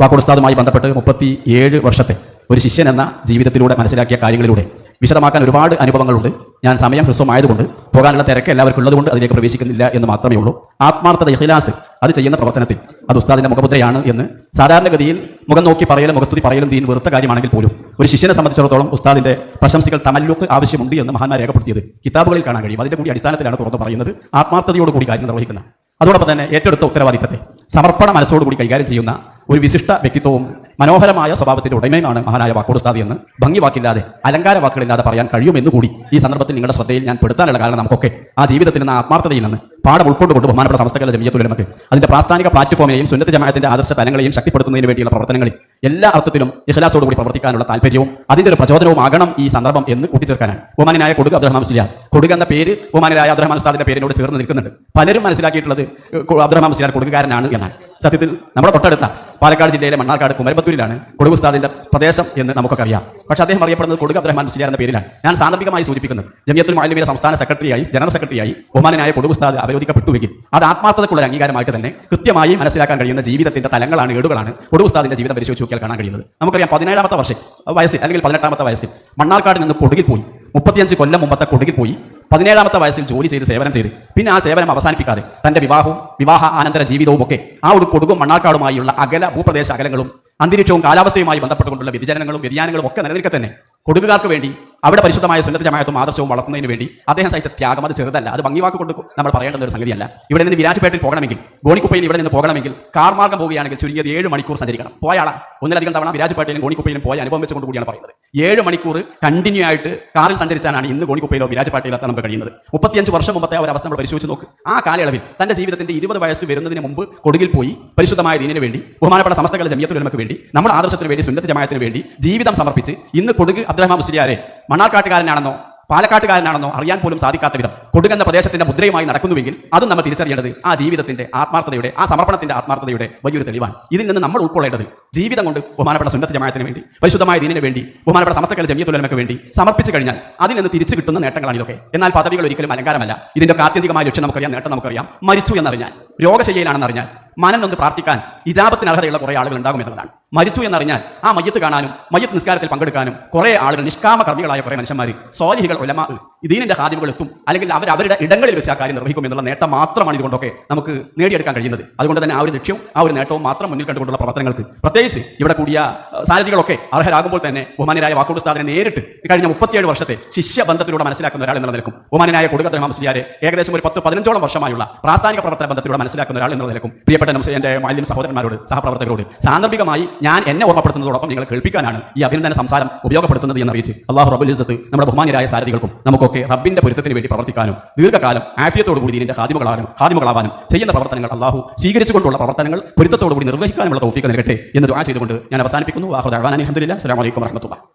വാക്കുടുസ്താദുമായി ബന്ധപ്പെട്ട് മുപ്പത്തി ഏഴ് വർഷത്തെ ഒരു ശിഷ്യൻ എന്ന ജീവിതത്തിലൂടെ മനസ്സിലാക്കിയ കാര്യങ്ങളിലൂടെ വിശദമാക്കാൻ ഒരുപാട് അനുഭവങ്ങളുണ്ട്. ഞാൻ സമയം ഹ്രസ്വമായതുകൊണ്ട് പോകാനുള്ള തിരക്ക് എല്ലാവർക്കും ഉള്ളതുകൊണ്ട് അതിലേക്ക് പ്രവേശിക്കുന്നില്ല എന്ന് മാത്രമേ ഉള്ളൂ. ആത്മാർത്ഥത ഇഖ്ലാസ് അത് ചെയ്യുന്ന പ്രവർത്തനത്തിൽ അത് ഉസ്താദിന്റെ മുഖമുദ്രയാണ് എന്ന് സാധാരണഗതിയിൽ മുഖം നോക്കി പറയലും മുഖസ്തുതി പറയലും ദീൻ വെറുത്ത കാര്യമാണെങ്കിൽ പോലും ഒരു ശിഷ്യനെ സംബന്ധിച്ചിടത്തോളം ഉസ്താദിന്റെ പ്രശംസകൾ തമല്ലുക്ക് ആവശ്യമുണ്ട് എന്ന് മഹാന്മാർ രേഖപ്പെടുത്തിയത് കിതാബുകളിൽ കാണാൻ കഴിയും. അതിന്റെ കൂടി അടിസ്ഥാനത്തിലാണ് തുറന്നു പറയുന്നത്. ആത്മാർത്ഥതയോട് കൂടി കാര്യം നിർവഹിക്കുന്ന. അതോടൊപ്പം തന്നെ ഏറ്റെടുത്ത ഉത്തരവാദിത്തത്തെ സമർപ്പണ മനസ്സോടുകൂടി കൈകാര്യം ചെയ്യുന്ന ഒരു വിശിഷ്ട വ്യക്തിത്വവും മനോഹരമായ സ്വഭാവത്തിന്റെ ഉടമയുമാണ് മഹാനായ വാക്കോടുസ്താദി എന്ന് ഭംഗി വാക്കില്ലാതെ അലങ്കാര വാക്കുകളില്ലാതെ പറയാൻ കഴിയുമെന്ന് കൂടി ഈ സന്ദർഭത്തിൽ നിങ്ങളുടെ ശ്രദ്ധയിൽ ഞാൻ പെടുത്താനുള്ള കാരണം നമുക്കൊക്കെ ആ ജീവിതത്തിൽ നിന്ന് ആത്മാർത്ഥതയിൽ നിന്ന് പാഠം ഉൾക്കൊണ്ടുകൊണ്ട് ബഹുമാനപ്പെട്ട സംസ്ഥകളുടെ ജമിയത്തുലമക്ക് അതിന്റെ പ്രാസ്ഥാനിക പ്ലാറ്റ്ഫോമിനെയും സുന്നത്ത് ജമാഅത്തിന്റെ ആദർശ തലങ്ങളെയും ശക്തിപ്പെടുത്തുന്നതിന് വേണ്ടിയുള്ള പ്രവർത്തനങ്ങളിൽ എല്ലാ അർത്ഥത്തിലും ഇഖലാസോടുകൂടി പ്രവർത്തിക്കാനുള്ള താല്പര്യവും അതിന്റെ ഒരു പ്രചോദനവും ആകണം ഈ സന്ദർഭം എന്ന് കൂട്ടിച്ചേർക്കാനാണ്. ഒമാനായ കൊടുക അബ്ദുറഹ്മാൻ മുസ്ലിയാർ. കൊടുക എന്ന പേര് ഒമാനായ അബ്ദുറഹ്മാൻ ഉസ്താദിന്റെ പേരിനോട് ചേർന്ന് നിൽക്കുന്നുണ്ട്. പലരും മനസ്സിലാക്കിയിട്ടുള്ളത് അബ്ദുറഹ്മാൻ മുസ്ലിയാർ കൊടുക്കുകാരനാണ് എന്നാണ്. സത്യത്തിൽ നമ്മുടെ തൊട്ടടുത്ത പാലക്കാട് ജില്ലയിലെ മണ്ണാർക്കാട് കുമരപത്തൂരിലാണ് കൊടുകു ഉസ്താദിന്റെ പ്രദേശം എന്ന് നമുക്കൊക്കെ അറിയാം പക്ഷേ അദ്ദേഹം അറിയപ്പെടുന്നത് കൊടുക അബ്ദുറഹ്മാൻ മുസ്ലിയാർ എന്ന പേരിലാണ്. ഞാൻ സാന്ദർഭികമായി സൂചിപ്പിക്കുന്നത് ജമിയത്തുൽ മാലിമിയുടെ സംസ്ഥാന സെക്രട്ടറിയായി ജനറൽ സെക്രട്ടറിയായി ബഹുമാനായ കൊടുകു ഉസ്താദ് അവരോധിക്കപ്പെട്ടുവെങ്കിൽ അത് ആത്മാർത്ഥതക്കുള്ള അംഗീകാരമായിട്ട് തന്നെ കൃത്യമായി മനസ്സിലാക്കാൻ കഴിയുന്ന ജീവിതത്തിന്റെ തലങ്ങളാണ് ഏടുകളാണ് കൊടുകു ഉസ്താദിന്റെ ജീവിതം പരിശോധിച്ച് നോക്കിയാൽ കാണാൻ കഴിയുന്നത്. നമുക്കറിയാം പതിനേഴാമത്തെ വർഷം വയസ്സിൽ അല്ലെങ്കിൽ പതിനെട്ടാമത്തെ വയസ്സിൽ മണ്ണാർക്കാട് നിന്ന് കൊടുകിൽ പോയി. മുപ്പത്തിയഞ്ച് കൊല്ലം മുമ്പത്തെ കൊടുകിൽ പോയി. പതിനേഴാമത്തെ വയസ്സിൽ ജോലി ചെയ്ത് സേവനം ചെയ്ത്. പിന്നെ ആ സേവനം അവസാനിപ്പിക്കാതെ തന്റെ വിവാഹവും വിവാഹ ആനന്തര ജീവിതവും ഒക്കെ ആ ഒരു കൊടുകും മണ്ണാർക്കാടുമായുള്ള അകല ഭൂപ്രദേശ അകലങ്ങളും അന്തരീക്ഷവും കാലാവസ്ഥയുമായി ബന്ധപ്പെട്ടുകൊണ്ടുള്ള വ്യതിചലനങ്ങളും വ്യതിയാനങ്ങളും ഒക്കെ നിലനിൽക്കെ തന്നെ കൊടുകുകാർക്ക് വേണ്ടി അവിടെ പരിശുദ്ധമായ സുന്നത്ത് ജമായത്തും ആദർശവും വളർത്തുന്നതിന് വേണ്ടി അദ്ദേഹം സഹിച്ച ത്യാഗം അത് ചെറുതല്ല. അത് ഭംഗിവാക്ക് കൊണ്ട് നമ്മൾ പറയേണ്ടുന്ന ഒരു സംഗതിയല്ല. ഇവിടെ നിന്ന് വിരാജപേട്ടിൽ പോകണമെങ്കിൽ ഗോണിക്കുപ്പയിൽ ഇവിടെ നിന്ന് പോകണമെങ്കിൽ കാർ മാർഗം പോവുകയാണെങ്കിൽ ചുരുങ്ങിയത് ഏഴ് മണിക്കൂർ സഞ്ചരിക്കണം. പോയാളാ ഒന്നിലധികം തവണ വിരാജപേട്ടയിലും ഗോണിക്കുപ്പയിലും പോയ അനുഭവം വെച്ചുകൊണ്ട് കൂടിയാണ് പറയുന്നത്. ഏഴ് മണിക്കൂർ കണ്ടിന്യൂ ആയിട്ട് കാറിൽ സഞ്ചരിച്ചാണ് ഇന്ന് ഗോണിക്കുപ്പയിലോ വിരാജപേട്ടയിലോ എത്താൻ നമുക്ക് കഴിയുന്നത്. മുപ്പത്തിയഞ്ച് വർഷം മുമ്പത്തെ ആ അവസ്ഥ നമ്മൾ പരിശോധിച്ച് നോക്ക്. ആ കാലയളവിൽ തന്റെ ജീവിതത്തിന്റെ ഇരുപത് വയസ്സ് വരുന്നതിന് മുമ്പ് കൊടുകിൽ പോയി പരിശുദ്ധമായ ദീനിന് വേണ്ടി ബഹുമാനപ്പെട്ട സമസ്തകളുടെ നമുക്ക് വേണ്ടി നമ്മുടെ ആദർശത്തിന് വേണ്ടി സുന്നത്ത് ജമായത്തിന് വേണ്ടി ജീവിതം സമർപ്പിച്ച് ഇന്ന് കൊടുക് അബ്ദുറഹ്മാൻ മുസ്ലിയാരെ മണ്ണാർക്കാട്ടുകാരനാണെന്നോ പാലക്കാട്ടുകാരനാണെന്നോ അറിയാൻ പോലും സാധിക്കാത്ത വിധം കൊടുക്കുന്ന പ്രദേശത്തിന്റെ മുദ്രയുമായി നടക്കുന്നുവെങ്കിൽ അത് നമ്മൾ തിരിച്ചറിയേണ്ടത് ആ ജീവിതത്തിന്റെ ആത്മാർത്ഥതയുടെ ആ സമർപ്പണത്തിന്റെ ആത്മാർത്ഥതയുടെ വലിയൊരു തെളിവാണ്. ഇതിൽ നിന്ന് നമ്മൾ ഉൾക്കൊള്ളേണ്ടത് ജീവിതം കൊണ്ട് ബഹുമാനപ്പെട്ട സുന്നത്ത് ജമായത്തിന് വേണ്ടി പരിശുദ്ധമായ ദീനിന് വേണ്ടി ബഹുമാനപ്പെട്ട സമസ്തകൾ ജമിയത്തുലമക്ക് വേണ്ടി സമർപ്പിച്ചു കഴിഞ്ഞാൽ അതിൽ നിന്ന് തിരിച്ചു കിട്ടുന്ന നേട്ടങ്ങളാണ് ഇതൊക്കെ. എന്നാൽ പദവികൾ ഒരിക്കലും അലങ്കാരമല്ല. ഇതിന്റെ ആത്യന്തികമായ ലക്ഷ്യം നമുക്കറിയാം നേട്ടം നമുക്കറിയാം. മരിച്ചു എന്നറിഞ്ഞാൽ രോഗശയ്യയിലാണെന്നറിഞ്ഞാൽ മനനൊന്ന് പ്രാർത്ഥിക്കാൻ ഇജാപത്തിന് അർഹതയുള്ള കുറേ ആളുകൾ ഉണ്ടാകും എന്നതാണ് മരിച്ചു എന്നറിഞ്ഞാൽ ആ മയ്യത്ത് കാണാനും മയ്യത്ത് നിസ്കാരത്തിൽ പങ്കെടുക്കാനും കുറേ ആളുകൾ നിഷ്കാമ കർമ്മികളായ കുറേ മനുഷ്യന്മാർ സ്വാലിഹികൾ ഒലമാ ദീനിന്റെ ഹാദിമുകൾ എത്തും. അല്ലെങ്കിൽ അവർ അവരുടെ ഇടങ്ങളിൽ വെച്ച് ആ കാര്യം നിർവഹിക്കും എന്നുള്ള നേട്ടം മാത്രമാണ് ഇതുകൊണ്ടൊക്കെ നമുക്ക് നേടിയെടുക്കാൻ കഴിയുന്നത്. അതുകൊണ്ട് തന്നെ ആ ഒരു ലക്ഷ്യവും ആ ഒരു നേട്ടവും മാത്രം മുന്നിൽ കണ്ടുകൊണ്ടുള്ള പ്രവർത്തനങ്ങൾക്ക്. പ്രത്യേകിച്ച് ഇവിടെ കൂടിയ സാരഥികളൊക്കെ അർഹരാകുമ്പോൾ തന്നെ ബഹുമാനായ വാക്കോട് സ്ഥാപനം നേരിട്ട് കഴിഞ്ഞ മുപ്പത്തിയേഴ് വർഷത്തെ ശിഷ്യ ബന്ധത്തിലൂടെ മനസ്സിലാക്കുന്ന ഒരാൾ എന്നുള്ള നിലക്കും ബഹുമാനായ കൊടുക്കത്ര മുസ്ലിയാരെ ഏകദേശം ഒരു പത്ത് പതിനഞ്ചോളം വർഷമായുള്ള പ്രാസ്ഥാനിക പ്രവർത്തന ബന്ധത്തിലൂടെ മനസ്സിലാക്കുന്ന ഒരാൾ എന്നുള്ള നിലക്കും പ്രിയപ്പെട്ട എന്റെ മാലിന്യ സഹോദരന്മാരോട് സഹപ്രവർത്തകരോട് സാന്ദർഭികമായി ഞാൻ എന്നെ ഓർമ്മപ്പെടുത്തുന്നതോടൊപ്പം നിങ്ങൾ കേൾപ്പിക്കാനാണ് ഈ അഭിനന്ദന സംസാരം ഉപയോഗപ്പെടുത്തുന്നത് എന്ന് അറിയിച്ച് അള്ളാഹു റബ്ബുൽ ഇസ്സത്ത് നമ്മുടെ ബഹുമാന്യരായ സാരഥികൾക്കും നമുക്കൊക്കെ റബ്ബിന്റെ പൊരുത്തത്തിന് വേണ്ടി പ്രവർത്തിക്കാനും ദീർഘകാലം ആഫിയത്തോടു കൂടി ഇതിന്റെ ഖാദിമുകളാകാനും ഖാദിമുകളാവാനും ചെയ്യുന്ന പ്രവർത്തനങ്ങൾ അള്ളാഹു സ്വീകരിച്ചുകൊണ്ടുള്ള പ്രവർത്തനങ്ങൾ പൊരുത്തത്തോടു കൂടി നിർവഹിക്കാനുള്ള തൗഫീക്ക് നൽകട്ടെ എന്ന് ദുആ ചെയ്തുകൊണ്ട് ഞാൻ അവസാനിപ്പിക്കുന്നു. അലഹമുല്ല അസ്സലാമു അലൈക്കും വറഹ്മത്തുള്ളാഹി.